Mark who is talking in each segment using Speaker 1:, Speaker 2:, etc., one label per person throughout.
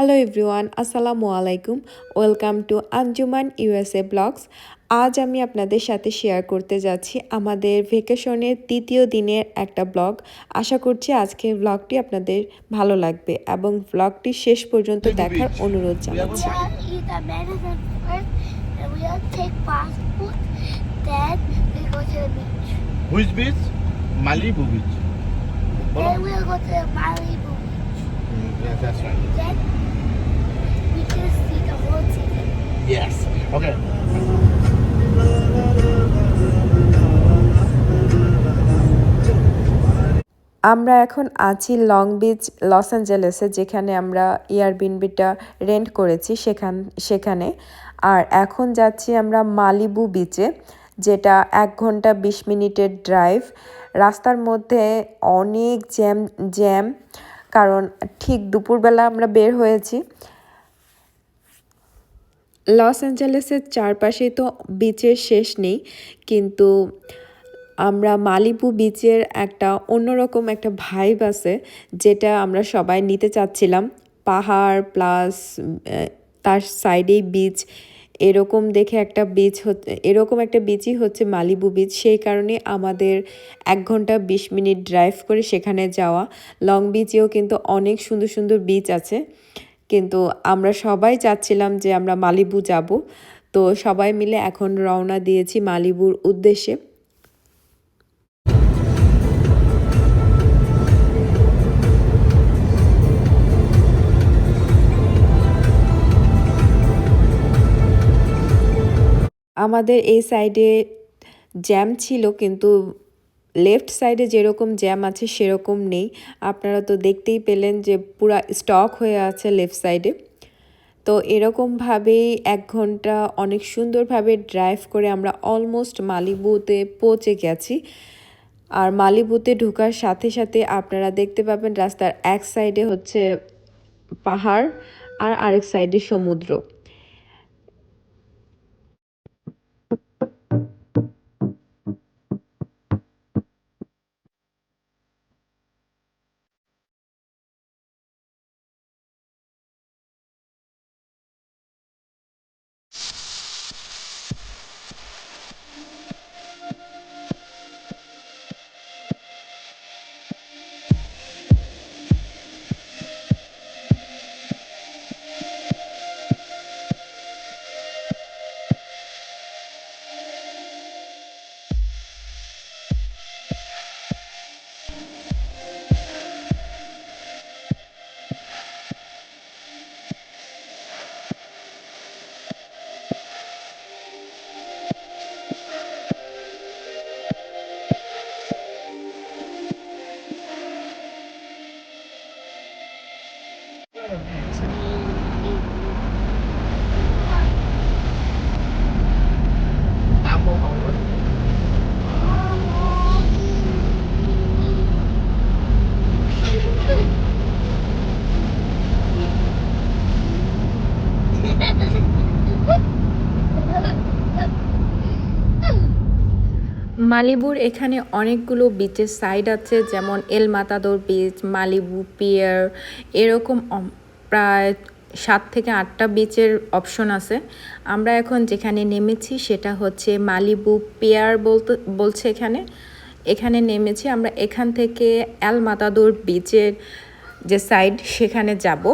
Speaker 1: Hello everyone আসসালামু আলাইকুম welcome to Anjuman USA blogs আজ আমি আপনাদের সাথে শেয়ার করতে যাচ্ছি আমাদের ভেকেশনের তৃতীয় দিনের একটা ব্লগ আশা করছি আজকে ব্লগটি আপনাদের ভালো লাগবে এবং ব্লগটি শেষ পর্যন্ত দেখার অনুরোধ জানাচ্ছি।
Speaker 2: Yeah, that's right.
Speaker 3: Yeah.
Speaker 2: Yes. Okay.
Speaker 1: আমরা এখন আছি লং বিচ লস অ্যাঞ্জেলেসে যেখানে আমরা এয়ারবিনবিটা রেন্ট করেছি সেখান, সেখানে আর এখন যাচ্ছি আমরা মালিবু বিচে যেটা এক ঘণ্টা বিশ মিনিটের ড্রাইভ রাস্তার মধ্যে অনেক জ্যাম জ্যাম কারণ ঠিক দুপুরবেলা আমরা বের হয়েছি লস অ্যাঞ্জেলেসের চারপাশে তো বিচের শেষ নেই, কিন্তু আমরা মালিবু বিচের একটা অন্যরকম একটা ভাইব আছে, যেটা আমরা সবাই নিতে চাচ্ছিলাম। পাহাড় প্লাস তার সাইডেই বিচ এরকম দেখে একটা বিচ হচ্ছে এরকম একটা বিচই হচ্ছে মালিবু বিচ সেই কারণে আমাদের এক ঘণ্টা বিশ মিনিট ড্রাইভ করে সেখানে যাওয়া। লং বিচেও কিন্তু অনেক সুন্দর সুন্দর বিচ আছে। কিন্তু আমরা সবাই চাচ্ছিলাম যে আমরা মালিবু যাব। তো সবাই মিলে এখন রওনা দিয়েছি মালিবুর উদ্দেশ্যে। আমাদের এই সাইডে জ্যাম ছিল, কিন্তু লেফট সাইডে যেরকম জ্যাম আছে, সেরকম নেই। আপনারা তো দেখতেই পেলেন যে পুরা স্টক হয়ে আছে লেফট সাইডে তো এরকমভাবেই এক ঘণ্টা অনেক সুন্দরভাবে ড্রাইভ করে আমরা অলমোস্ট মালিবুতে পৌঁছে গেছি। আর মালিবুতে ঢোকার সাথে সাথে আপনারা দেখতে পাবেন রাস্তার এক সাইডে হচ্ছে পাহাড় আর আরেক সাইডে সমুদ্র। মালিবুর এখানে অনেকগুলো বিচের সাইড আছে, যেমন El Matador beach Malibu pier এরকম প্রায় সাত থেকে আটটা বিচের অপশন আছে। আমরা এখন যেখানে নেমেছি সেটা হচ্ছে মালিবু পিয়ার বলতে, বলছে এখানে। এখানে নেমেছি, আমরা এখান থেকে এল মাতাদোর বিচের যে সাইড সেখানে যাব।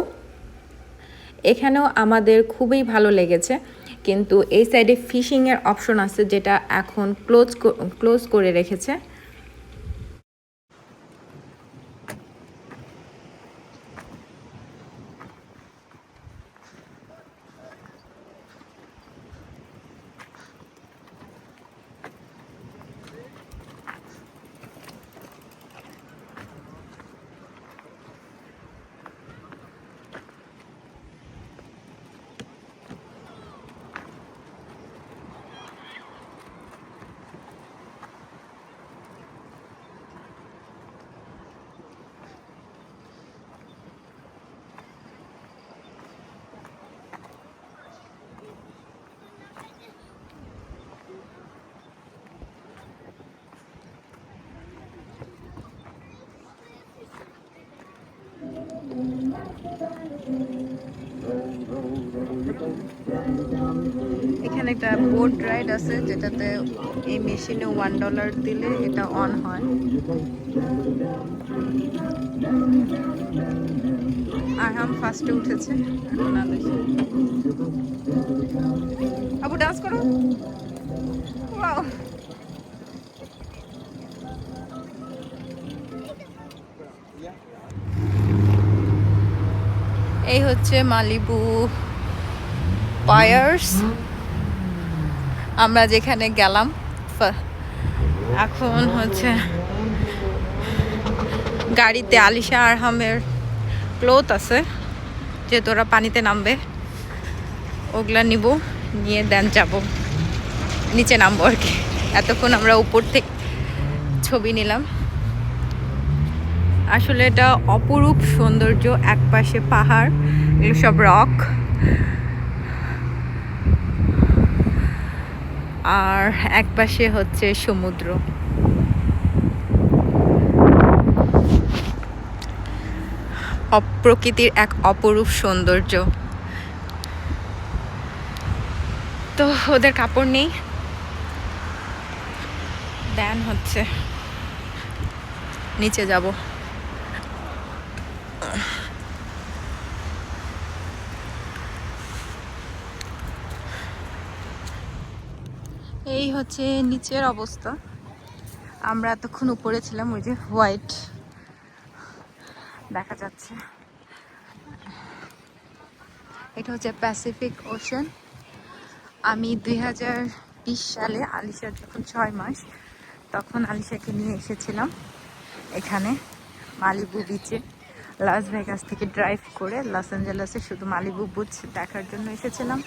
Speaker 1: এখানেও আমাদের খুবই ভালো লেগেছে। কিন্তু এই সাইডে ফিশিংয়ের অপশন আছে যেটা এখন ক্লোজ ক্লোজ করে রেখেছে। এখানে একটা বোট রাইড আছে, যেটাতে এই মেশিনে ওয়ান ডলার দিলে এটা অন হয়। আরহাম ফার্স্টে উঠেছে। আবু ডান্স করো। এই হচ্ছে মালিবু পায়ার্স। আমরা যেখানে গেলাম এখন হচ্ছে গাড়িতে আলিশা আরহামের ক্লোথ আছে যে তোরা পানিতে নামবে, ওগুলা নিব, নিয়ে দেন যাব। নিচে নামবো আর কি। এতক্ষণ আমরা উপর থেকে ছবি নিলাম। আসলে এটা অপরূপ সৌন্দর্য, একপাশে পাহাড়, এগুলো সব রক। আর একপাশে হচ্ছে সমুদ্র। প্রকৃতির এক অপরূপ সৌন্দর্য। তো ওদের কাপড় নেই। দেন হচ্ছে নিচে যাব। এই হচ্ছে নিচের অবস্থা। আমরা এতক্ষণ উপরে ছিলাম, ওই যে হোয়াইট। দেখা যাচ্ছে। এটা হচ্ছে প্যাসিফিক ওশান। আমি দুই হাজার বিশ সালে আলিশার যখন ছয় মাস, তখন আলিশাকে নিয়ে এসেছিলাম এখানে, মালিবু বিচে লাস ভেগাস থেকে ড্রাইভ করে লস অ্যাঞ্জেলেসে শুধু মালিবু বিচ দেখার জন্য এসেছিলাম।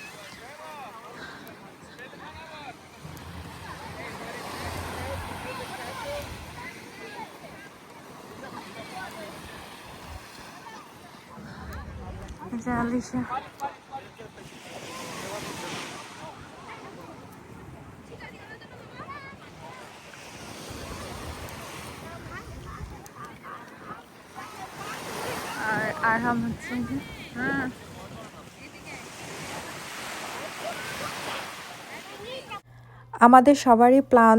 Speaker 1: আর আরহাম হচ্ছে যে আমাদের সবারই প্ল্যান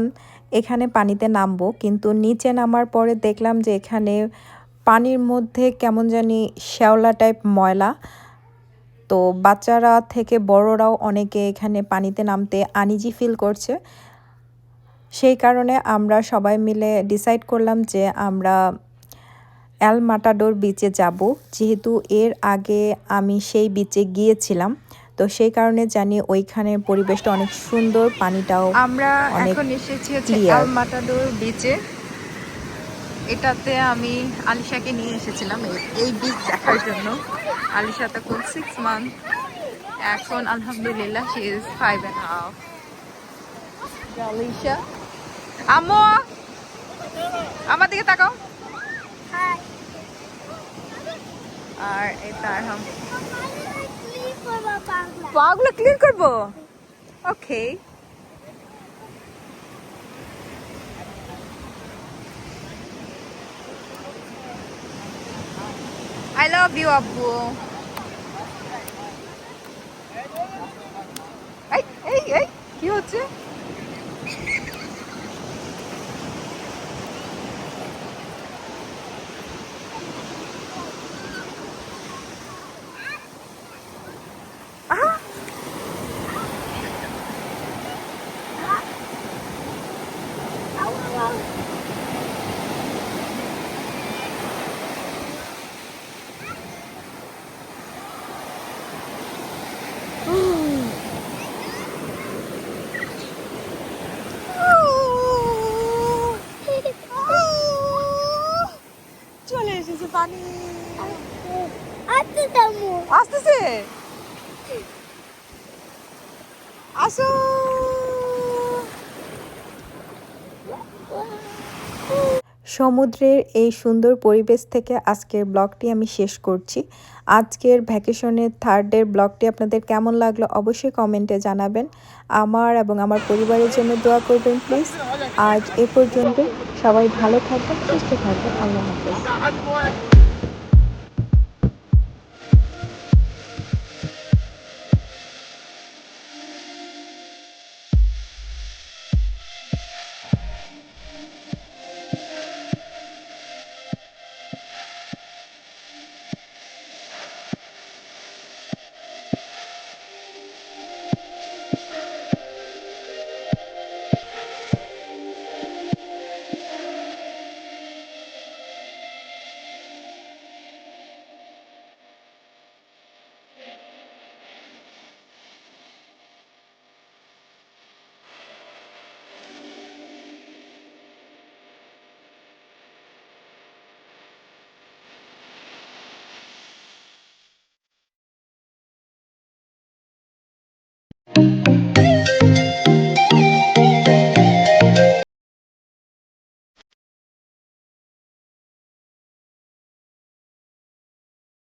Speaker 1: এখানে পানিতে নামবো, কিন্তু নিচে নামার পরে দেখলাম যে এখানে পানির মধ্যে কেমন জানি শ্যাওলা টাইপ ময়লা। তো বাচ্চারা থেকে বড়রাও অনেকে এখানে পানিতে নামতে আনিজি ফিল করছে। সেই কারণে আমরা সবাই মিলে ডিসাইড করলাম যে আমরা অ্যাল মাটাডোর বিচে যাব। যেহেতু এর আগে আমি সেই বিচে গিয়েছিলাম। তো সেই কারণে জানি ওইখানে পরিবেশটা অনেক সুন্দর পানিটাও
Speaker 4: আমরা এখন এসেছি। আল মাটাডোর বিচে এটাতে আমি আলিশাকে নিয়ে এসেছিলাম এই- বিচ দেখার জন্য। আলিশা তখন সিক্স মান্থ এখন আলহামদুলিল্লাহ she is five and half Alisha. আম্মু! আমার দিকে তাকাও. আর
Speaker 3: এটা.
Speaker 4: পাগুলো ক্লিন করব ওকে আই লাভ ইউ আব্বু এই এই এই কি হচ্ছে চলে এসেছে পানি
Speaker 3: After the moon.
Speaker 4: আসতেছে
Speaker 1: সমুদ্রের এই সুন্দর পরিবেশ থেকে আজকের ব্লগটি আমি শেষ করছি। আজকের ভ্যাকেশনের থার্ডের ব্লগটি আপনাদের কেমন লাগল অবশ্যই কমেন্টে জানাবেন। আমার এবং আমার পরিবারের জন্য দোয়া করবেন প্লিজ আজ এ পর্যন্ত সবাই ভালো থাকবেন, সুস্থ থাকবেন। আল্লাহ হাফেজ।